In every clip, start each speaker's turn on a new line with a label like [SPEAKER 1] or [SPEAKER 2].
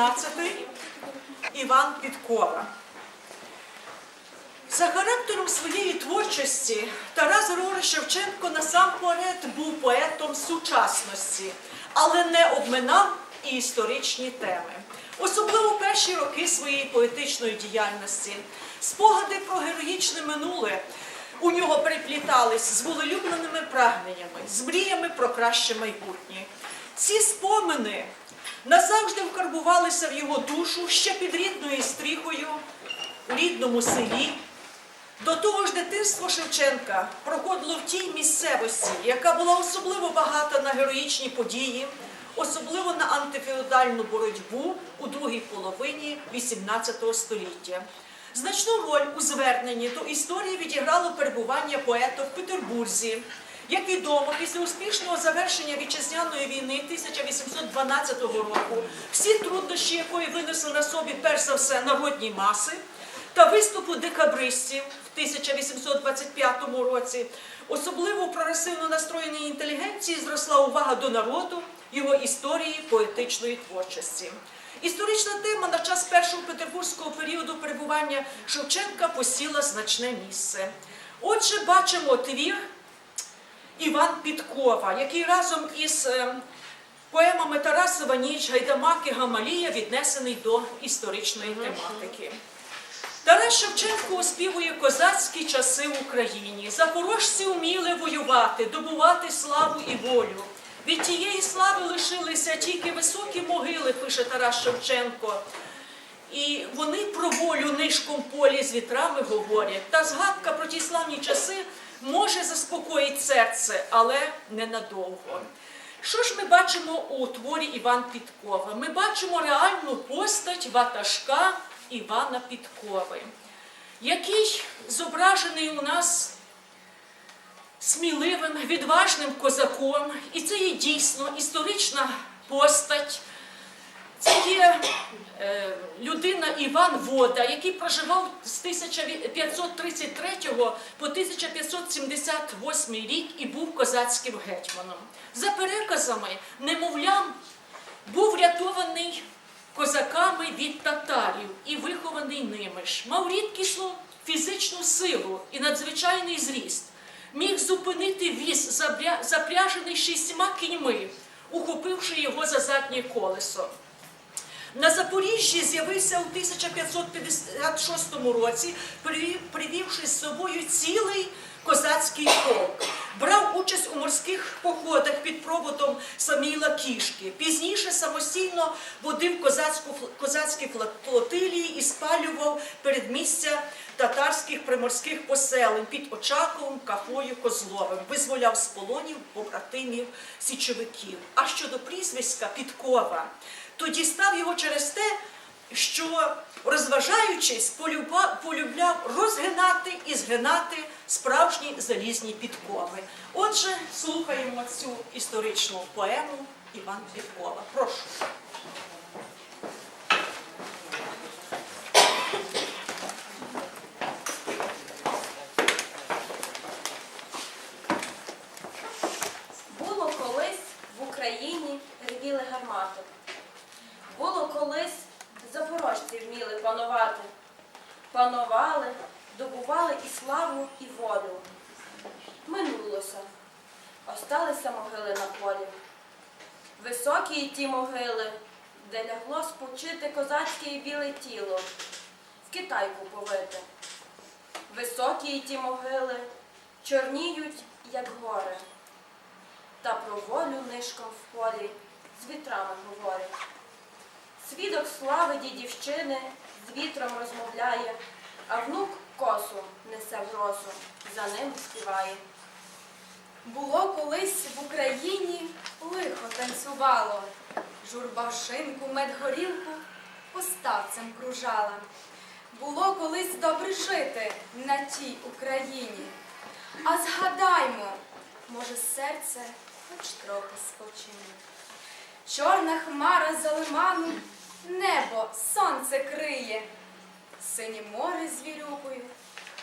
[SPEAKER 1] 17 Іван Підкора. За характером своєї творчості Тарас Рори Шевченко насамперед був поетом сучасності, але не обминав і історичні теми, особливо перші роки своєї поетичної діяльності. Спогади про героїчне минуле у нього переплітались з волелюбленими прагненнями, з мріями про краще майбутнє. Ці спомини назавжди вкарбувалися в його душу ще під рідною стріхою у рідному селі. До того ж, дитинство Шевченка проходило в тій місцевості, яка була особливо багата на героїчні події, особливо на антифеодальну боротьбу у другій половині XVIII століття. Значну роль у зверненні до історії відіграло перебування поета в Петербурзі. Як відомо, після успішного завершення вітчизняної війни 1812 року всі труднощі, якої винесли на собі перш за все народні маси, та виступу декабристів в 1825 році, особливо у прогресивно настроєній інтелігенції зросла увага до народу, його історії, поетичної творчості. Історична тема на час першого петербурзького періоду перебування Шевченка посіла значне місце. Отже, бачимо твір Іван Підкова, який разом із е, поемами Тарасова Ніч, Гайдамаки, Гамалія віднесений до історичної тематики. Тарас Шевченко оспівує козацькі часи в Україні. Запорожці вміли воювати, добувати славу і волю. Від тієї слави лишилися тільки високі могили, пише Тарас Шевченко. І вони про волю нишком полі з вітрами говорять. Та згадка про ті славні часи може заспокоїти серце, але ненадовго. Що ж ми бачимо у творі Іван Підкова? Ми бачимо реальну постать ватажка Івана Підкови, який зображений у нас сміливим, відважним козаком, і це є дійсно історична постать. Це є е, людина Іван Вода, який проживав з 1533 по 1578 рік і був козацьким гетьманом. За переказами, немовлям був врятований козаками від татарів і вихований ними ж. Мав рідкісну фізичну силу і надзвичайний зріст. Міг зупинити віз, запряжений шістьма кіньми, ухопивши його за заднє колесо. На Запоріжжі з'явився у 1556 році, привів- привівши з собою цілий козацький полк. Брав участь у морських походах під проводом Саміла Кішки. Пізніше самостійно водив козацьку, козацькі флотилії і спалював передмістя татарських приморських поселень під Очаковим, Кафою, Козловим. Визволяв з полонів побратимів січовиків. А щодо прізвиська Підкова, то дістав його через те, що, розважаючись, полюбляв розгинати і згинати справжні залізні підкови. Отже, слухаємо цю історичну поему Іван Підкова. Прошу.
[SPEAKER 2] Було колись в Україні ревіли гармати. Було колись запорожці вміли панувати. Панували, добували і славу, і волю. Минулося, осталися могили на полі. Високі ті могили, де лягло спочити козацьке і біле тіло, в Китайку повите. Високі ті могили, чорніють, як гори та про волю нишком в полі з вітрами говорить. Свідок слави дідівщини з вітром розмовляє, а внук косу несе в росу, за ним співає.
[SPEAKER 3] Було колись в Україні лихо танцювало, журба шинку, медгорілку поставцем кружала. Було колись добре жити на тій Україні. А згадаймо, може, серце хоч трохи спочине. Чорна хмара за лиману, небо сонце криє, синє море з вірюкою,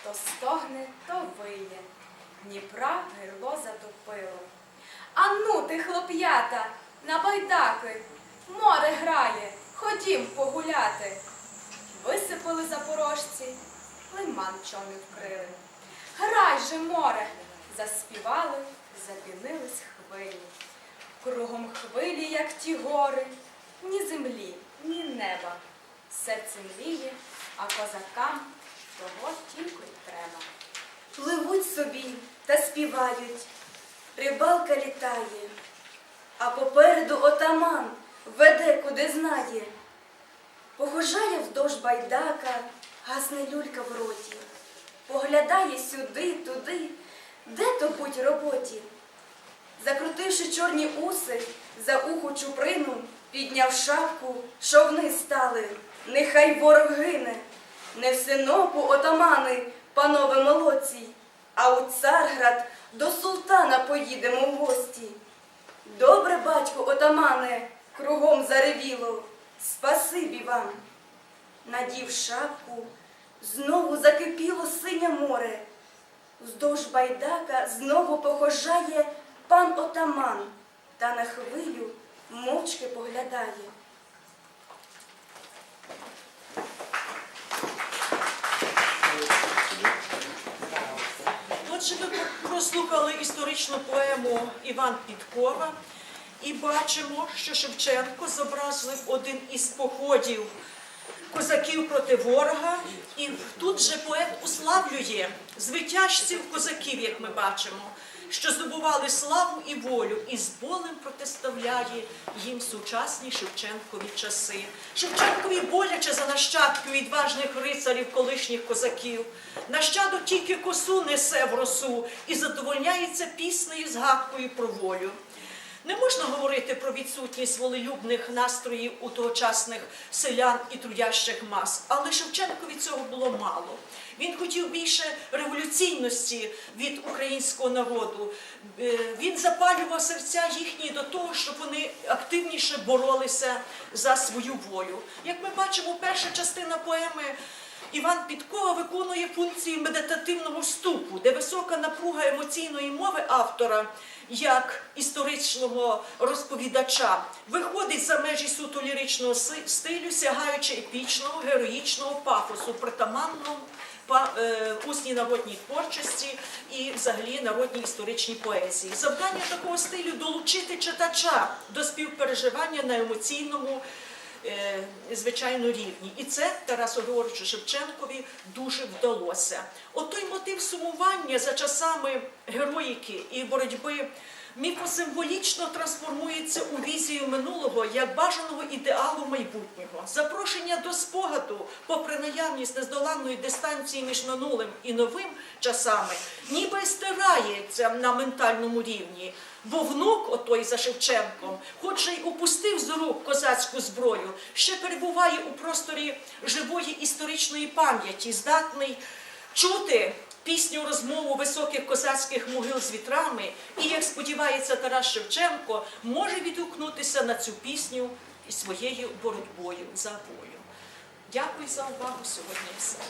[SPEAKER 3] то стогне, то виє. Дніпра гирло затопило. А ну ти, хлоп'ята, на байдаки, море грає, ходім погуляти. Висипали запорожці, лиман човни вкрили. грай же море. Заспівали, запінились хвилі. Кругом хвилі, як ті гори, ні землі, ні неба. Серце мріє, а козакам того тільки й треба.
[SPEAKER 4] Пливуть собі та співають, рибалка літає, а попереду отаман веде куди знає. Погожає вздовж байдака, гасне люлька в роті, поглядає сюди, туди, де то будь роботі. Закрутивши чорні уси, за уху чуприну, підняв шапку, човни стали, нехай ворог гине. Не в синопу отамани, панове молодці, а у Царград до султана поїдемо в гості. Добре, батько отамане, кругом заревіло, спасибі вам. Надів шапку, знову закипіло синє море. Вздовж байдака знову похожає пан отаман, та на хвилю мовчки поглядає.
[SPEAKER 1] Отже, ми прослухали історичну поему Іван Підкова і бачимо, що Шевченко зобразив один із походів козаків проти ворога. І тут же поет уславлює звитяжців козаків, як ми бачимо, що здобували славу і волю, і з болем протиставляє їм сучасні Шевченкові часи. Шевченкові боляче за нащадків відважних рицарів колишніх козаків. Нащадок тільки косу несе в росу і задовольняється піснею згадкою про волю. Не можна говорити про відсутність волелюбних настроїв у тогочасних селян і трудящих мас, але Шевченкові цього було мало. Він хотів більше революційності від українського народу. Е, Він запалював серця їхні до того, щоб вони активніше боролися за свою волю. Як ми бачимо, перша частина поеми Іван Підкова виконує функції медитативного вступу, де висока напруга емоційної мови автора як історичного розповідача виходить за межі суто ліричного стилю, сягаючи епічного, героїчного пафосу, притаманного е, усній народній творчості і взагалі народній історичній поезії. Завдання такого стилю долучити читача до співпереживання на емоційному звичайно рівні. І це Тарасу Георгійовичу Шевченкові дуже вдалося. От той мотив сумування за часами героїки і боротьби міфосимволічно трансформується у візію минулого як бажаного ідеалу майбутнього. Запрошення до спогаду, попри наявність нездоланної дистанції між минулим і новим часами, ніби стирається на ментальному рівні. Бо внук, отой за Шевченком, хоч й упустив з рук козацьку зброю, ще перебуває у просторі живої історичної пам'яті, здатний чути пісню розмову високих козацьких могил з вітрами, і, як сподівається Тарас Шевченко, може відгукнутися на цю пісню і своєю боротьбою за волю. Дякую за увагу сьогодні.